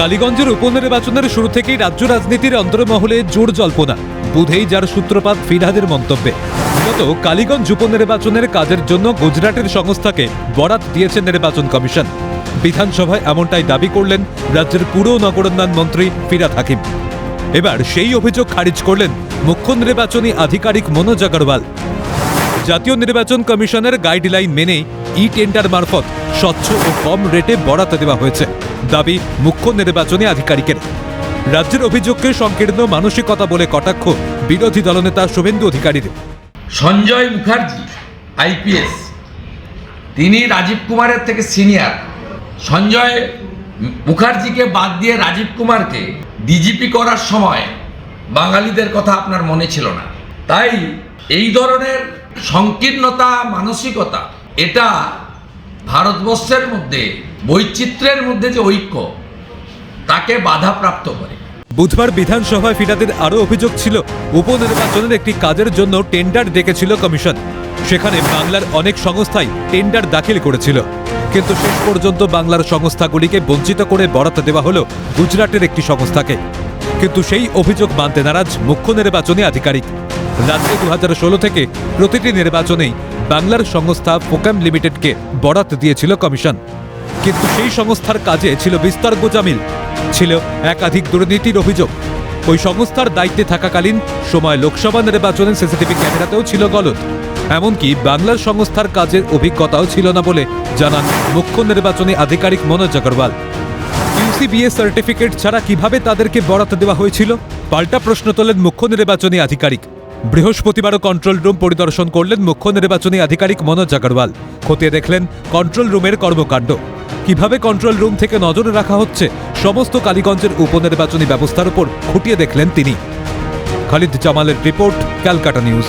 কালীগঞ্জের উপনির্বাচনের শুরু থেকেই রাজ্য রাজনীতির অন্তর্মহলে জোর জল্পনা। বুধেই যার সূত্রপাত ফিরহাদের মন্তব্যে। মূলত কালীগঞ্জ উপনির্বাচনের কাজের জন্য গুজরাটের সংস্থাকে বরাত দিয়েছে নির্বাচন কমিশন। বিধানসভায় এমনটাই দাবি করলেন রাজ্যের পুর নগরোন্নয়ন মন্ত্রী ফিরাদ হাকিম। এবার সেই অভিযোগ খারিজ করলেন মুখ্য নির্বাচনী আধিকারিক মনোজ আগরওয়াল। জাতীয় নির্বাচন কমিশনের গাইডলাইন মেনে ই টেন্ডার মারফত স্বচ্ছ ও কম রেটে বরাত দেওয়া হয়েছে। দাবি মুখ্য নির্বাচনী আধিকারিকের। রাজ্যের অভিযোগকে সংকীর্ণ মানসিকতা বলে কটাক্ষ বিরোধী দলনেতা শুভেন্দু অধিকারীর। সঞ্জয় মুখার্জি, আইপিএস। তিনি রাজীব কুমারের থেকে সিনিয়র। সঞ্জয় মুখার্জিকে বাদ দিয়ে রাজীব কুমারকে ডিজিপি করার সময় বাঙালিদের কথা আপনার মনে ছিল না। তাই এই ধরনের সংকীর্ণতা, মানসিকতা, এটা ভারতবর্ষের মধ্যে, বৈচিত্র্যের মধ্যে যে ঐক্য, তাকে বাধাপ্রাপ্ত করে। বুধবার বিধানসভায় ফিরাদের আরও অভিযোগ ছিল, উপনির্বাচনের একটি কাজের জন্য টেন্ডার ডেকেছিল কমিশন। সেখানে বাংলার অনেক সংস্থাই টেন্ডার দাখিল করেছিল। কিন্তু শেষ পর্যন্ত বাংলার সংস্থাগুলিকে বঞ্চিত করে বরাত দেওয়া হলো গুজরাটের একটি সংস্থাকে। কিন্তু সেই অভিযোগ মানতে নারাজ মুখ্য নির্বাচনী আধিকারিক। রাজ্যে দু ষোলো থেকে প্রতিটি নির্বাচনেই বাংলার সংস্থা ফোকাম লিমিটেডকে বরাত দিয়েছিল কমিশন। কিন্তু সেই সংস্থার কাজে ছিল বিস্তর গোজামিল। ছিল একাধিক দুর্নীতির অভিযোগ। ওই সংস্থার দায়িত্বে থাকাকালীন সময় লোকসভা নির্বাচনে সিসিটিভি ক্যামেরাতেও ছিল গলত এমনকি বাংলার সংস্থার কাজের অভিজ্ঞতাও ছিল না বলে জানান মুখ্য নির্বাচনী আধিকারিক মনোজ আগরওয়াল ইউসিবিএ সার্টিফিকেট ছাড়া কীভাবে তাদেরকে বরাত দেওয়া হয়েছিল? পাল্টা প্রশ্ন তোলেন মুখ্য নির্বাচনী আধিকারিক। বৃহস্পতিবারও কন্ট্রোল রুম পরিদর্শন করলেন মুখ্য নির্বাচনী আধিকারিক মনোজ আগরওয়াল। খতিয়ে দেখলেন কন্ট্রোল রুমের কর্মকাণ্ড। কীভাবে কন্ট্রোল রুম থেকে নজরে রাখা হচ্ছে, সমস্ত কালীগঞ্জের উপনির্বাচনী ব্যবস্থার উপর খুঁটিয়ে দেখলেন তিনি। খালিদ জামালের রিপোর্ট, ক্যালকাটা নিউজ।